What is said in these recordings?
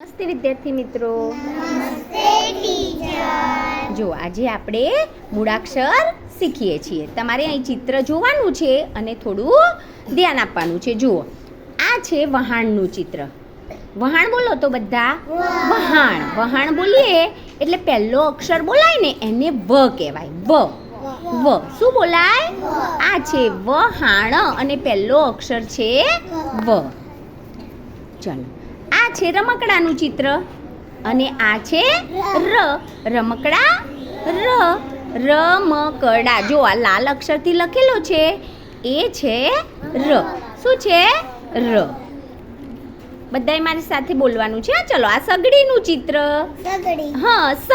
નમસ્તે વિદ્યાર્થી મિત્રો. જો આજે આપણે મૂળાક્ષર શીખીએ છીએ. તમારે અહીં ચિત્ર જોવાનું છે અને થોડું ધ્યાન આપવાનું છે. જુઓ આ છે વહાણનું ચિત્ર. વહાણ બોલો તો બધા? વહાણ. વહાણ બોલીએ એટલે પહેલો અક્ષર બોલાય ને એને વ કહેવાય. વ. વ. શું બોલાય? આ છે વહાણ અને પહેલો અક્ષર છે વ. ચાલો. આ છે રમકડાનું ચિત્ર. અને આ છે ર. રમકડા ર. રમકડા. જો આ લાલ અક્ષરથી લખેલો છે એ છે ર. શું છે? ર. બધાય મારી સાથે બોલવાનું છે? ચલો આ સગડીનું ચિત્ર. સગડી. હા સ.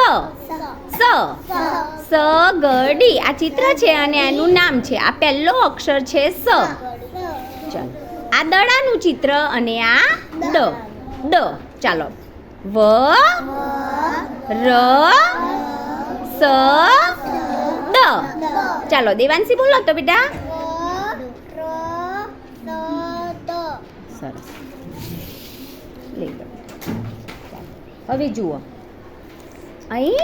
સ. સગડી. આ ચિત્ર છે અને એનું નામ છે. આ પહેલો અક્ષર છે સ. ચલો. આ દડાનું ચિત્ર અને આ ડ ડ ચાલો. વ, ર, સ, દ. ચાલો, દેવાંશી બોલો તો બેટા. હવે જુઓ. અહીં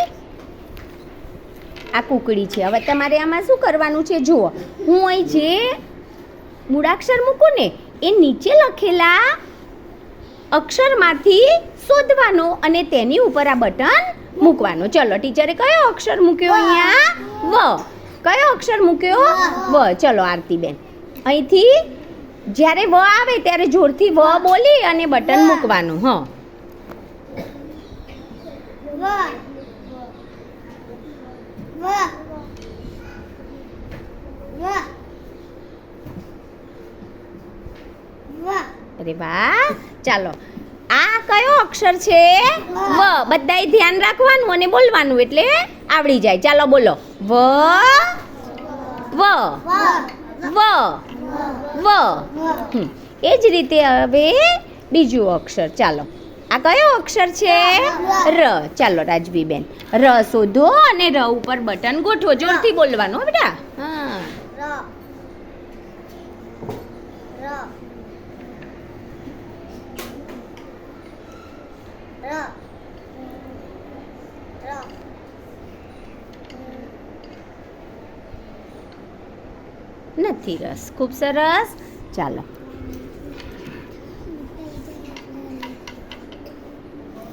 આ કુકડી છે. હવે તમારે આમાં શું કરવાનું છે? જુઓ. હું અહીં જે મૂળાક્ષર મૂકું ને, એ નીચે લખેલા અક્ષરમાંથી શોધવાનો અને તેની ઉપર આ બટન મૂકવાનો. ચલો, ટીચરે કયો અક્ષર મૂક્યો અહીંયા? વ. કયો અક્ષર મૂક્યો? વ. ચલો, આરતીબેન. અહીંથી જ્યારે વ આવે ત્યારે જોરથી વ બોલી અને બટન મૂકવાનું, હં. અરે વાહ. ચાલો. આ કયો અક્ષર છે? વ. બધાય ધ્યાન રાખવાનું અને બોલવાનું એટલે આવડી જાય. ચાલો બોલો. વ. વ. વ. વ. એ જ રીતે હવે બીજું અક્ષર. ચાલો. આ કયો અક્ષર છે? ર. ચાલો રાજવીબેન. ર શોધો અને ર ઉપર બટન ગોઠવો. જોરથી બોલવાનું બેટા. હા. નથી રસ. ખૂબ સરસ. ચાલો.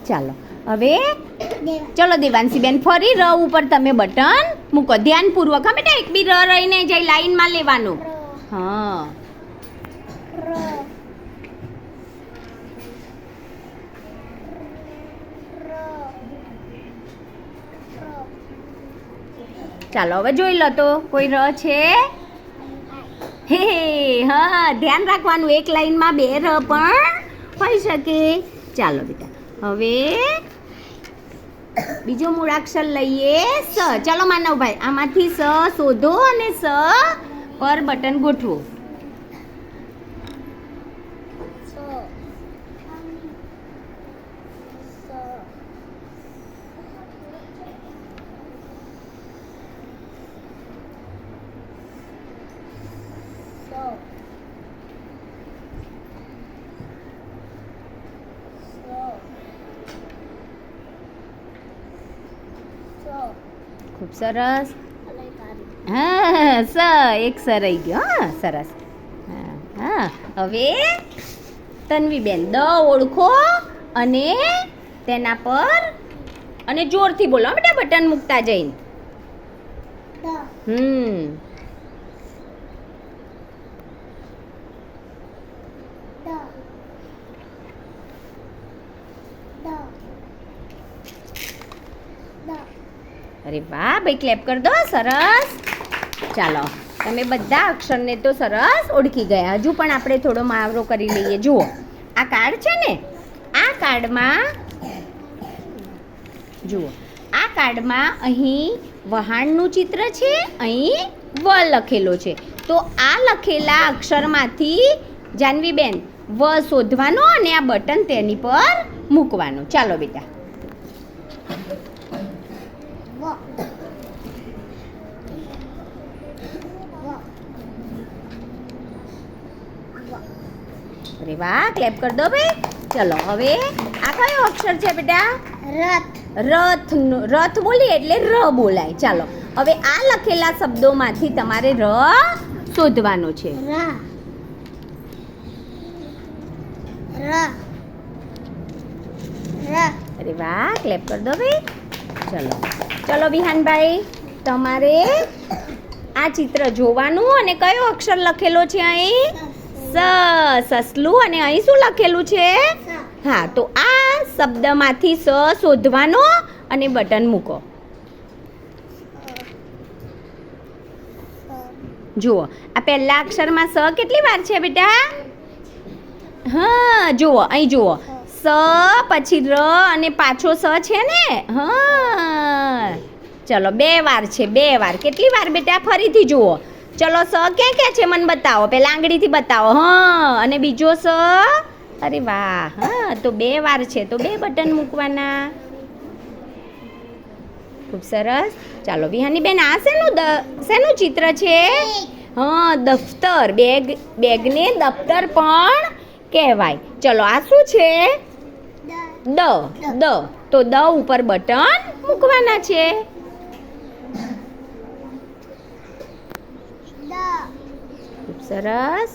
ચાલો. હવે ચલો દેવાંશીબેન, ફરી ર ઉપર તમે બટન મૂકો. ધ્યાનપૂર્વક. હા એક બી ર રહીને જાય લાઈનમાં લેવાનું. હા. ચાલો, હવે જોઈ લો તો. કોઈ ર છે? હે, હા ધ્યાન રાખવાનું એક લાઈનમાં બે ર પણ હોઈ શકે. ચાલો બેટા, હવે બીજો મૂળાક્ષર લઈએ સ. ચાલો માનવભાઈ, આમાંથી સ શોધો અને સ પર બટન ગોઠવો. ખૂબ સરસ. હા સ એક સ રહી ગયો. હા સરસ. હા હા. હવે તન્વીબેન દ ઓળખો અને તેના પર અને જોરથી બોલો બેટા બટન મૂકતા જઈને. હમ. અરે વાહ, ભાઈ ક્લેપ કરી દો, સરસ. ચાલો, તમે બધા અક્ષરને તો સરસ ઓળખી ગયા. હજુ પણ આપણે થોડો મહાવરો કરી લઈએ. જુઓ, આ કાર્ડ છે ને, આ કાર્ડમાં જુઓ, આ કાર્ડમાં અહીં વહાણનું ચિત્ર છે, અહીં વ લખેલો છે. તો આ લખેલા અક્ષરમાંથી જાનવીબેન, વ શોધવાનો અને આ બટન તેની પર મૂકવાનું. ચાલો બેટા. અરે વાહ ક્લેપ કર દો ભાઈ. ચલો હવે આ કયો અક્ષર છે બેટા? રથ. રથ રથ બોલીએ એટલે ર બોલાય. ચાલો હવે આ લખેલા શબ્દોમાંથી તમારે ર શોધવાનો છે. અરે વાહ ક્લેપ કરી દો ભાઈ. ચલો. ચલો વિહાનભાઈ તમારે આ ચિત્ર જોવાનું અને કયો અક્ષર લખેલો છે અહીં? સ સસલું અને અહીં શું લખેલું છે? હા, તો આ શબ્દમાંથી સ શોધવાનો અને બટન મૂકો. જુઓ, આ પહેલા અક્ષરમાં સ કેટલી વાર છે બેટા? હા, જુઓ, અહીં જુઓ. સ, પછી ર અને પાછો સ છે ને? હા. ચલો, બે વાર છે, બે વાર. કેટલી વાર બેટા? ફરીથી જુઓ. ચલો, સ ક્યાં ક્યાં છે? મને બતાવો. પેલા આંગળીથી બતાવો. હા, અને બીજો સ? અરે વાહ. હા, તો બે વાર છે. તો બે બટન મૂકવાના. ખૂબ સરસ. ચાલો વિહાની બેન આ શેનું દ, શેનું ચિત્ર છે? હા, દફતર. બેગ, બેગને દફતર પણ કહેવાય. ચલો, આ શું છે? દ દ. તો દ ઉપર બટન મૂકવાના છે. સરસ.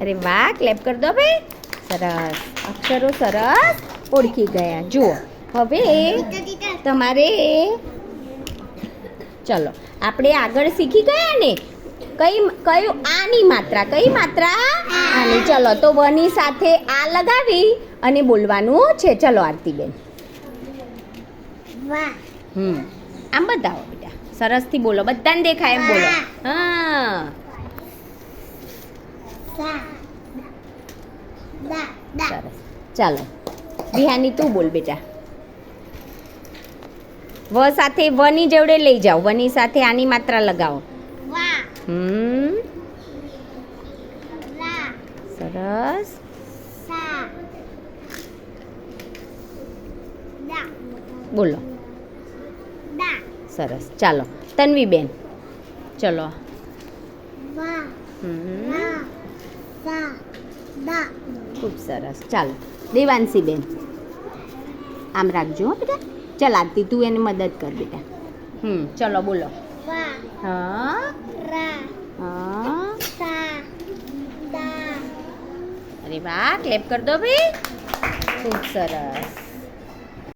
અરે વાહ ક્લેપ કરી દો ભાઈ. સરસ. અક્ષરો સરસ ઓળખી ગયા. જુઓ. હવે તમારે ચલો આપણે આગળ શીખી ગયા ને? કઈ કયું આની માત્રા કઈ માત્રા? આની. ચલો તો વની સાથે આ લગાવી અને બોલવાનું છે. ચલો આરતીબેન. વાહ. હમ. આમ બતાવો બેટા. સરસથી બોલો. બધાને દેખાય એમ બોલો. હા. સરસ. ચાલો. બિહાની તું બોલ બેટા. વ સાથે વની જોડે લઈ જાઓ. વની સાથે આની માત્રા લગાવો. હમ સરસ. બોલો. સરસ. ચાલો. તન્વીબેન. ચલો. વાહ હમ રા ખૂબ સરસ. ચાલો. દેવાંશીબેન. આમ રાખજો બેટા. ચાલ, આરતી, તું એને મદદ કર બેટા. હમ, ચલો, બોલો. વાહ હા રા હા સા દા અરે વાહ ક્લેપ કર દો ભાઈ ખૂબ સરસ